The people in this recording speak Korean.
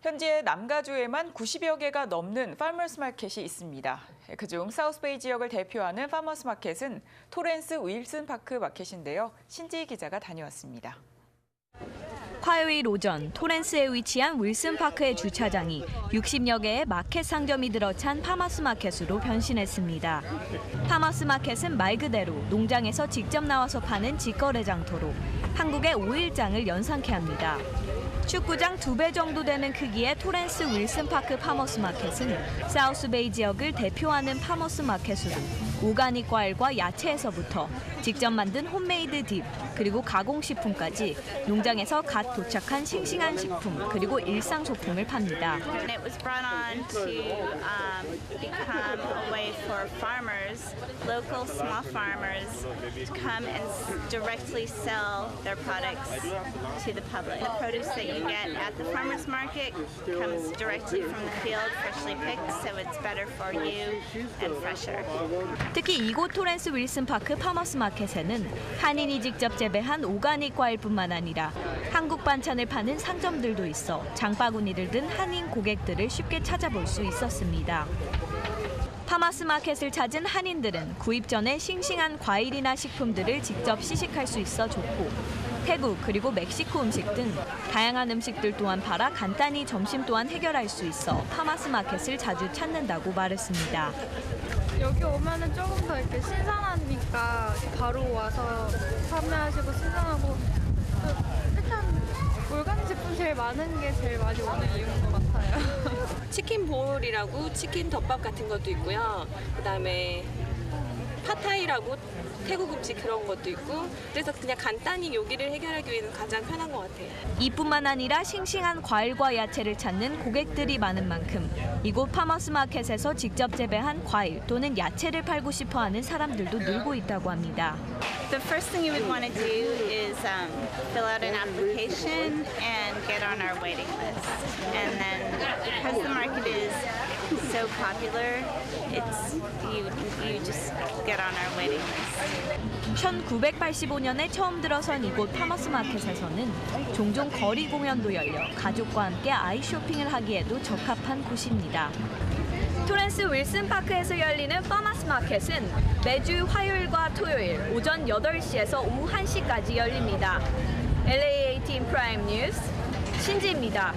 현재 남가주에만 90여 개가 넘는 파머스 마켓이 있습니다. 그중 사우스베이 지역을 대표하는 파머스 마켓은 토렌스 윌슨 파크 마켓인데요. 신지 기자가 다녀왔습니다. 화요일 오전 토렌스에 위치한 윌슨 파크의 주차장이 60여 개의 마켓 상점이 들어찬 파머스 마켓으로 변신했습니다. 파머스 마켓은 말 그대로 농장에서 직접 나와서 파는 직거래 장터로 한국의 5일장을 연상케 합니다. 축구장 두 배 정도 되는 크기의 토렌스 윌슨 파크 파머스 마켓은 사우스베이 지역을 대표하는 파머스 마켓으로 오가닉 과일과 야채에서부터 직접 만든 홈메이드 딥 그리고 가공식품까지 농장에서 갓 도착한 싱싱한 식품 그리고 일상 소품을 팝니다. Um, you get at the farmers market comes directly from the field, freshly picked, so it's better for you and fresher. 특히 이곳 토렌스 윌슨 파크 파머스 마켓에는 한인이 직접 재배한 오가닉 과일뿐만 아니라 한국 반찬을 파는 상점들도 있어 장바구니를 든 한인 고객들을 쉽게 찾아볼 수 있었습니다. 파머스 마켓을 찾은 한인들은 구입 전에 싱싱한 과일이나 식품들을 직접 시식할 수 있어 좋고 태국 그리고 멕시코 음식 등 다양한 음식들 또한 팔아 간단히 점심 또한 해결할 수 있어 파머스 마켓을 자주 찾는다고 말했습니다. 여기 오면은 조금 더 이렇게 신선하니까 바로 와서 판매하시고 신선하고 또 일단 물건 제품 제일 많은 게 제일 많이 오는 이유인 것 같아요. 치킨 볼이라고 치킨 덮밥 같은 것도 있고요. 그다음에 파타이라고 태국 음식 그런 것도 있고 그래서 그냥 간단히 요기를 해결하기 위해서 가장 편한 것 같아요. 이뿐만 아니라 싱싱한 과일과 야채를 찾는 고객들이 많은 만큼 이곳 파머스 마켓에서 직접 재배한 과일 또는 야채를 팔고 싶어하는 사람들도 늘고 있다고 합니다. The first thing you would want to do is um, fill out an application and get on our waiting list. And then because the market is so popular, it's you you just get on our waiting list. 1985년에 처음 들어선 이곳 파머스 마켓에서는 종종 거리 공연도 열려 가족과 함께 아이 쇼핑을 하기에도 적합한 곳입니다. 토렌스 윌슨 파크에서 열리는 파머스 마켓은 매주 화요일과 토요일 오전 8시에서 오후 1시까지 열립니다. LA18 프라임 뉴스 신지입니다.